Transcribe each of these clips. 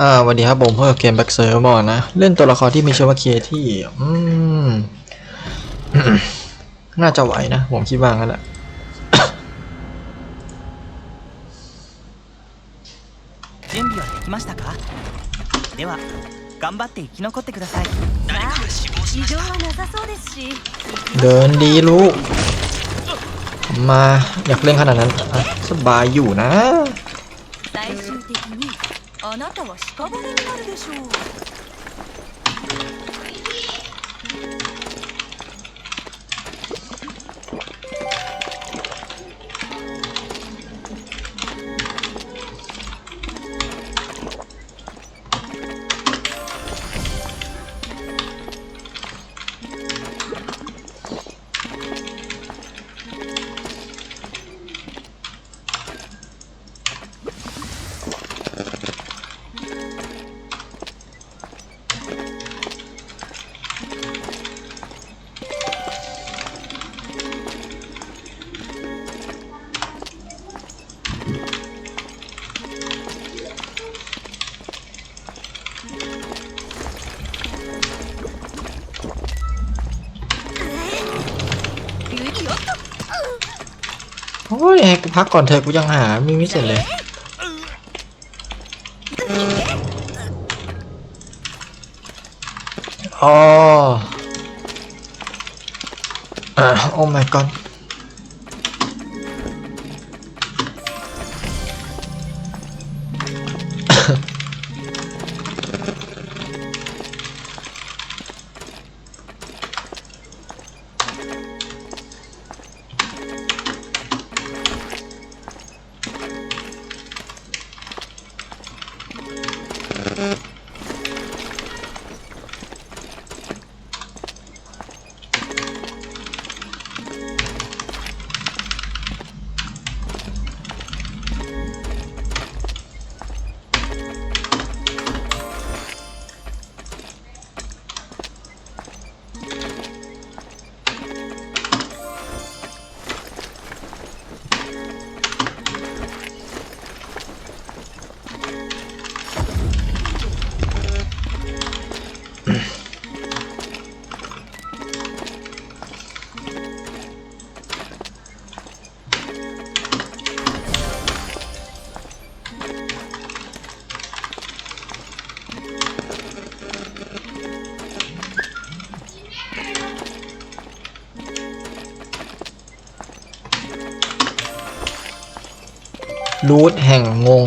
อ่าสวัสดีครับผมเพิ่มเกมแบ็กเซอร์บอนะ เล่นตัวละครที่มีชื่อว่าเคที่ อืม น่าจะไหวนะ ผมคิดว่างั้นแหละ 準備はできましたかでは頑張って生き残ってください事情はなさそうですし เดินดีลูก มาอยากเล่นขนาดนั้นอ่ะสบายอยู่นะ 最終的に あなたは屍になるでしょう。 โอ้ยให้กูพักก่อนเถอะกูยังหามีไม่เสร็จเลยอ๋อโอ้ my god รูทแห่งงง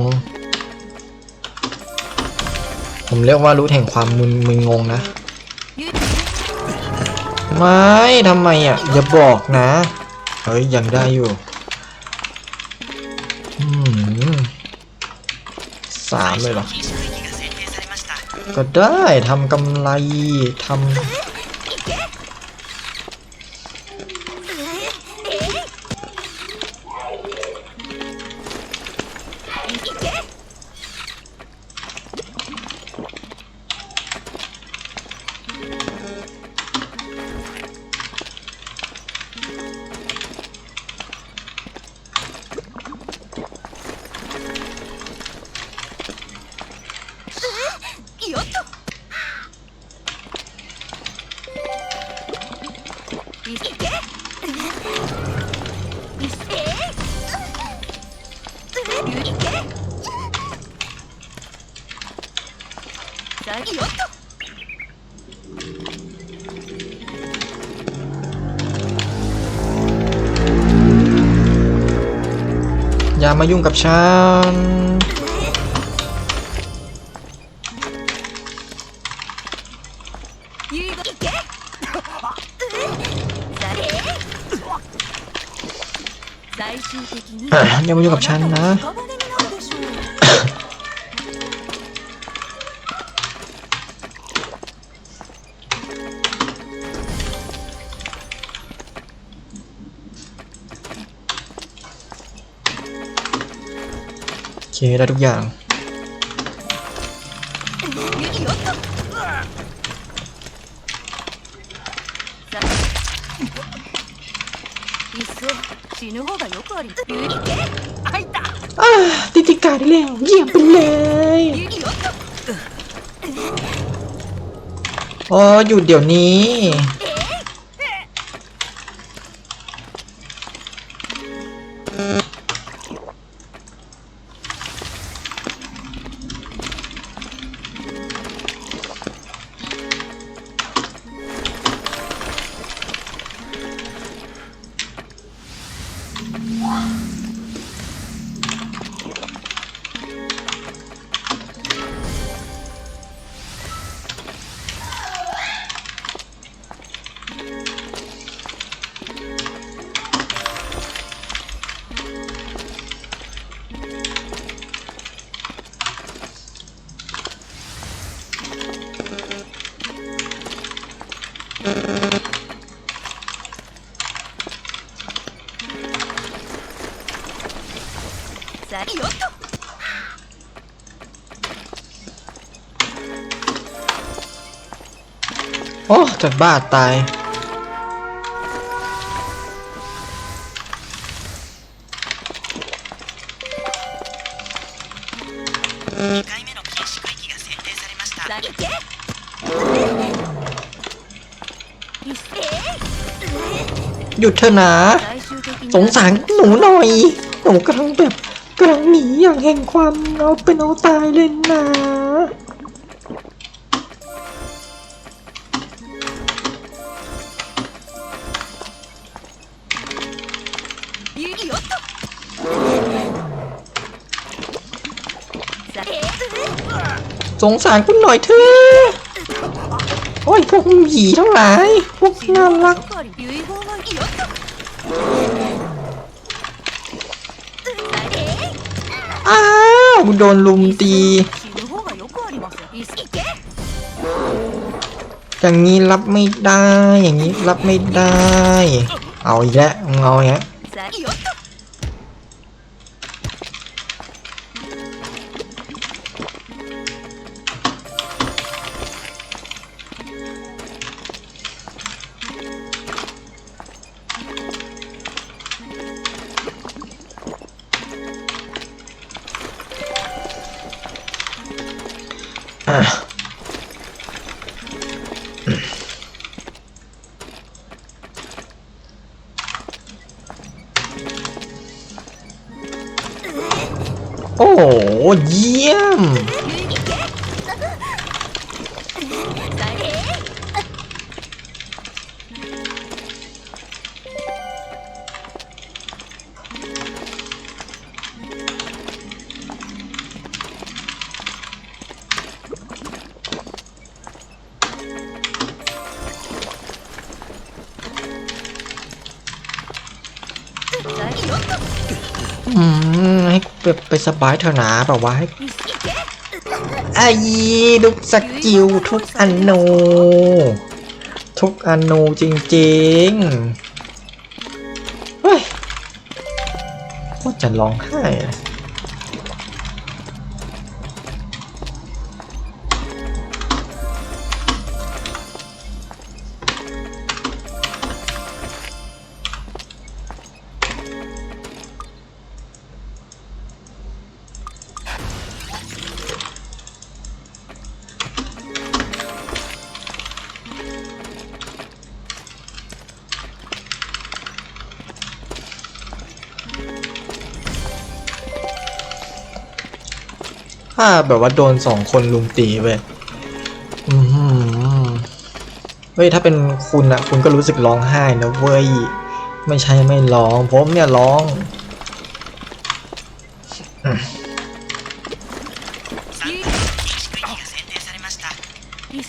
ผมเรียกว่ารูทแห่งความมึนมึนงงนะ ไม่ทำไมอะ อย่าบอกนะ เฮ้ย ยังได้อยู่สามเลยหรอ ก็ได้ทำกำไรทำ いけさあよっと ำอย่ามายุ่งกับฉัน ゆいがいけさあ最終的に อย่ามายุ่งกับฉันนะ ได้ทุกอย่าง ติดติกาได้แล้วเยี่ยมไปเลยอ๋ออยู่เดี๋ยวนี้ さよっと โอ้จะบ้าตาย 2回目の禁止区域が選定されましたさ行けいっせ หยุดเถอะนะ 最終的に สงสารหนูหน่อย หนูกำลังแบบ กำลังหนีอย่างแห่งความเอาเป็นเอาตายเลยนะสงสารคุณหน่อยเถอะ โอ้ย พวกหยีทั้งหลาย พวกน่ารัก โดนลุมตี อย่างนี้รับไม่ได้ อย่างนี้รับไม่ได้ เอาอีกแล้วเอาเงี้ เยี่ยม แบบไปไปสบายเถอะนะแบบว่าให้ไอ้ลูกสกิลทุกอันโน ทุกอันโนจริงๆ เฮ้ยว่าจะร้องไห้ ถ้าแบบว่าโดนสองคนลุมตีไปอือหือเฮ้ย ถ้าเป็นคุณอะคุณก็รู้สึกร้องไห้นะเว้ย ไม่ใช่ไม่ร้อง ผมเนี่ยร้อง 3回目の禁止区域が選定されましたいっそ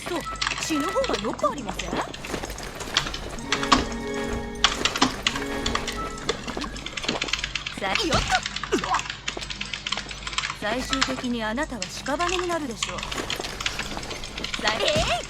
死ぬ方がよくありませんさあよっと 最終的にあなたは屍になるでしょう。さあえ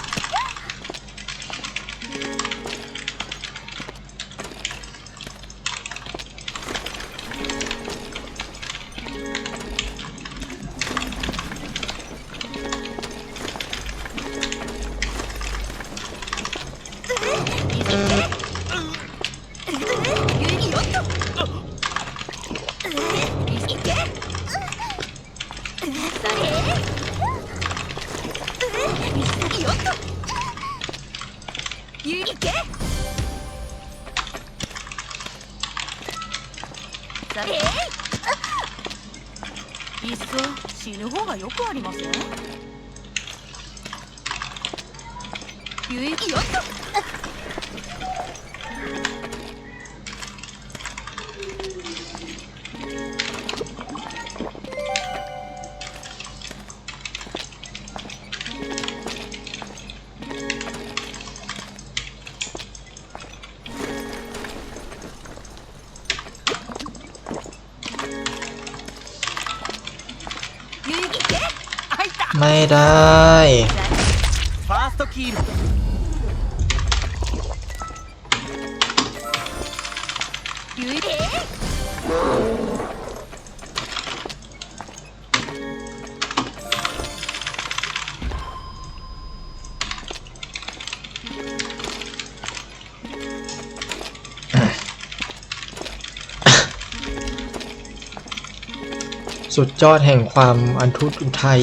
ไม่ได้ ファーストキール ゆいけ สุดยอดแห่งความอันทุอุทัย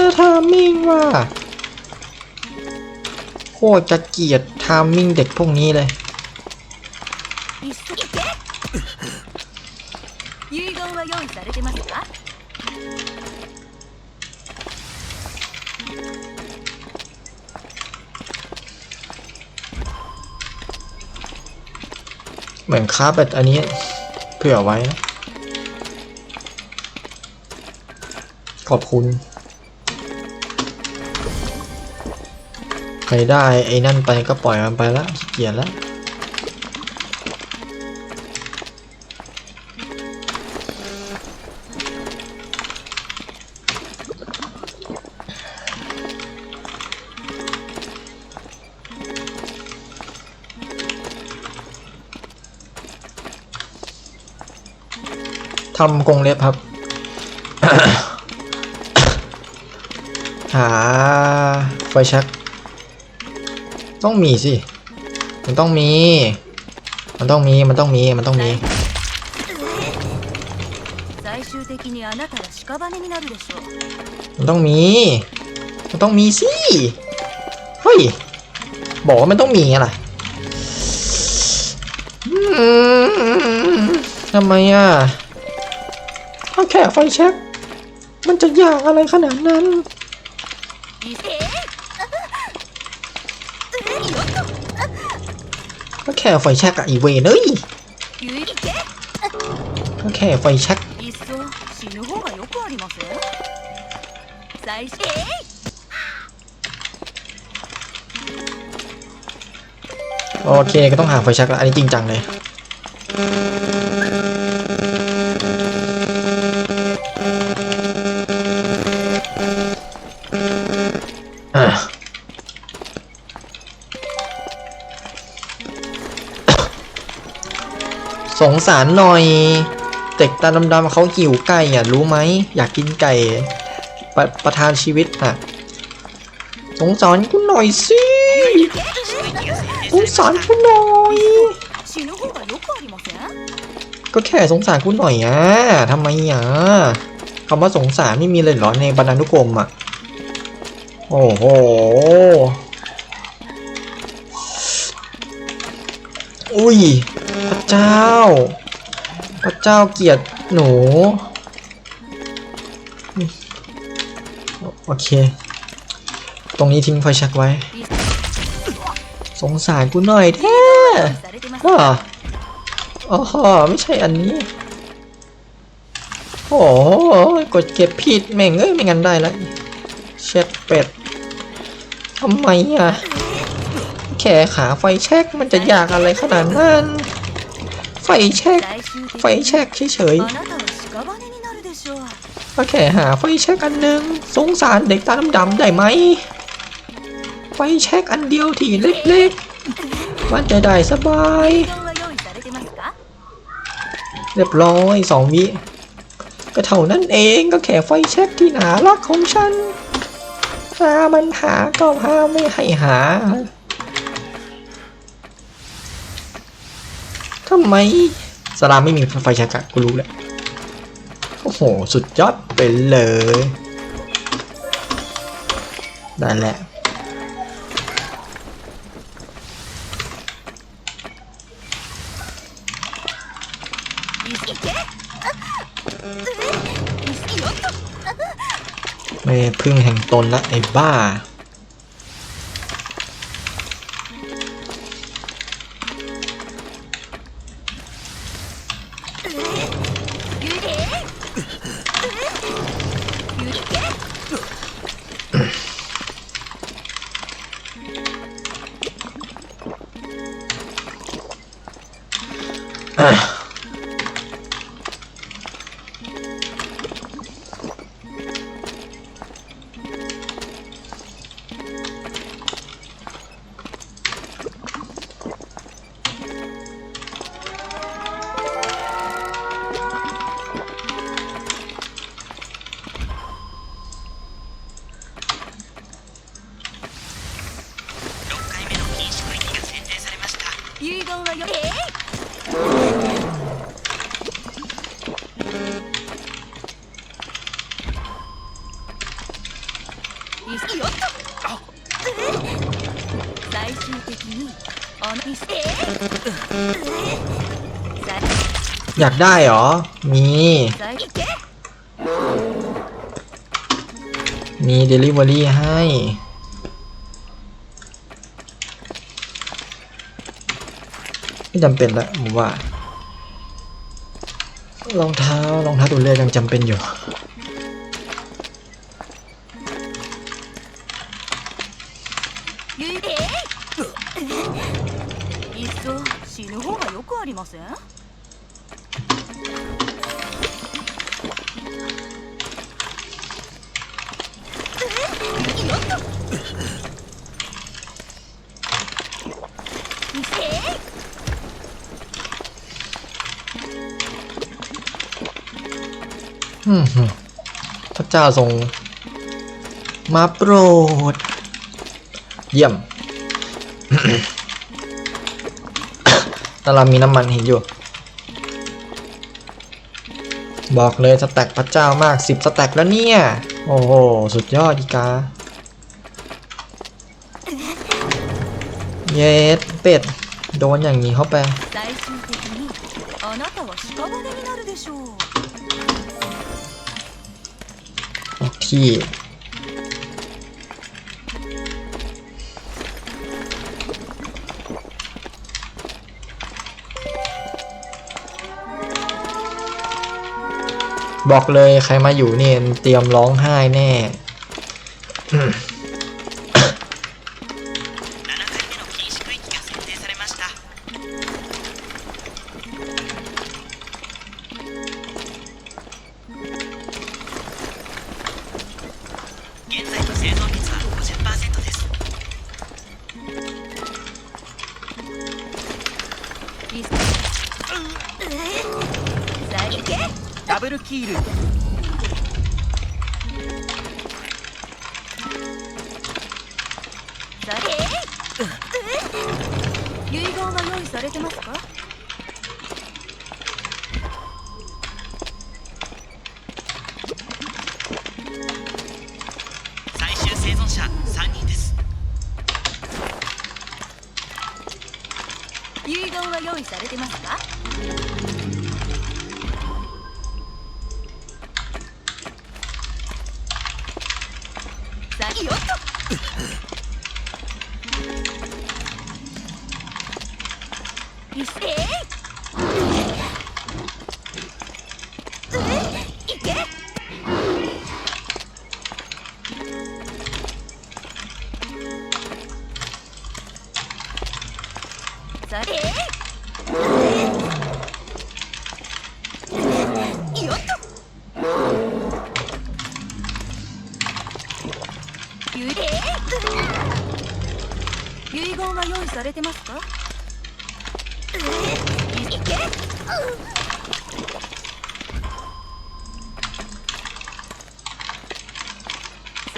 ามิ่งว่ะโคตรจะเกลียดทามิ่งเด็กพวกนี้เลย เหมือนคาบแบบอันนี้เผื่อไว้ขอบคุณ ครได้ไอ้นั่นไปก็ปล่อยมันไปละเกียจละทำกรงเล็บครับ หาไฟแชัก ต้องมีสิ มันต้องมี มันต้องมี มันต้องมี มันต้องมี มันต้องมี มันต้องมีสิ เฮ้ย บอกว่ามันต้องมีไงล่ะทำไมอะถ้าแค่ไฟเช็ค มันจะยากอะไรขนาดนั้น แค่ไฟแช็กอะอีเวนเอ้ยก็แค่ไฟแช็กโอเคก็ต้องหาไฟแช็กล้อันนี้จริงจังเลย สงสารหน่อย เด็กตาดำๆเขาหิวไก่อะรู้ไหมอยากกินไก่ปประทานชีวิตอะสงสารกูหน่อยสิสงสารกูหน่อยก็แค่สงสารกูหน่อยอะทำไมอะคำว่าสงสารไม่มีเลยเหรอในบรรณานุกรมอะโอ้โหอุ้ย พระเจ้า พระเจ้าเกียดหนู โอเค ตรงนี้ทิ้งไฟแช็กไว้ สงสารกูหน่อยแท้ก็อโอไม่ใช่อันนี้ โอ้กดเก็บผิดแม่งเอ้ยไม่งั้นได้ละเช็ดเป็ดทำไมอะ แขขาไฟแช็กมันจะยากอะไรขนาดนั้น ไฟแชกไฟแชกเฉยๆโอเค่หาไฟแชกอันนึง สงสารเด็กตาดำๆได้ไหม ไฟแชกอันเดียวที่เล็กๆ มันจะได้สบาย เรียบร้อยสองวิก็เท่านั้นเองก็แค่ไฟแชกที่หนาลักของฉันหามันหาก็หาไม่ให้หา ไหมสลามไม่มีไฟชักกูรู้แหละโอ้โห สุดยอดไปเลยได้แล้วไม่พึ่งแห่งตนละไอ้บ้า อยากได้หรอ มี มีเดลิเวอรี่ให้ ไม่จำเป็นละผมว่ารองเท้ารองเท้าตัวเลือกยังจำเป็นอยู่ พระเจ้าทรง มาโปรด เยี่ยมแต่เรามีน้ำมันเห็นอยู่ บอกเลยสแต็กพระเจ้ามากสิบสแต็กแล้วเนี่ย โอ้โห สุดยอดดีกา เย็ดเป็ด โดนอย่างนี้เข้าไป ที่ บอกเลยใครมาอยู่เนี่ยเตรียมร้องไห้แน่ いっそさいけダブルキール。さ遺言は用意されてますか？よっと。え ー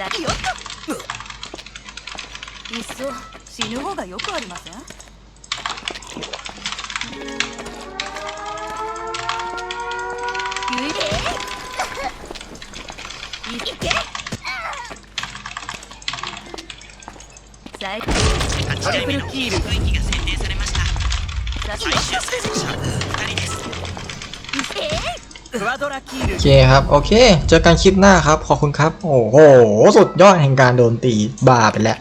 さよっと。いっそ死ぬ方がよくありません？いけ。いけ。最高トリプルキール区域が設定されました最最終生存者2人ですクワドラキール โอเคครับ โอเค เจอกันคลิปหน้าครับ ขอบคุณครับ โอ้โห สุดยอดแห่งการโดนตีบ้าไปแล้ว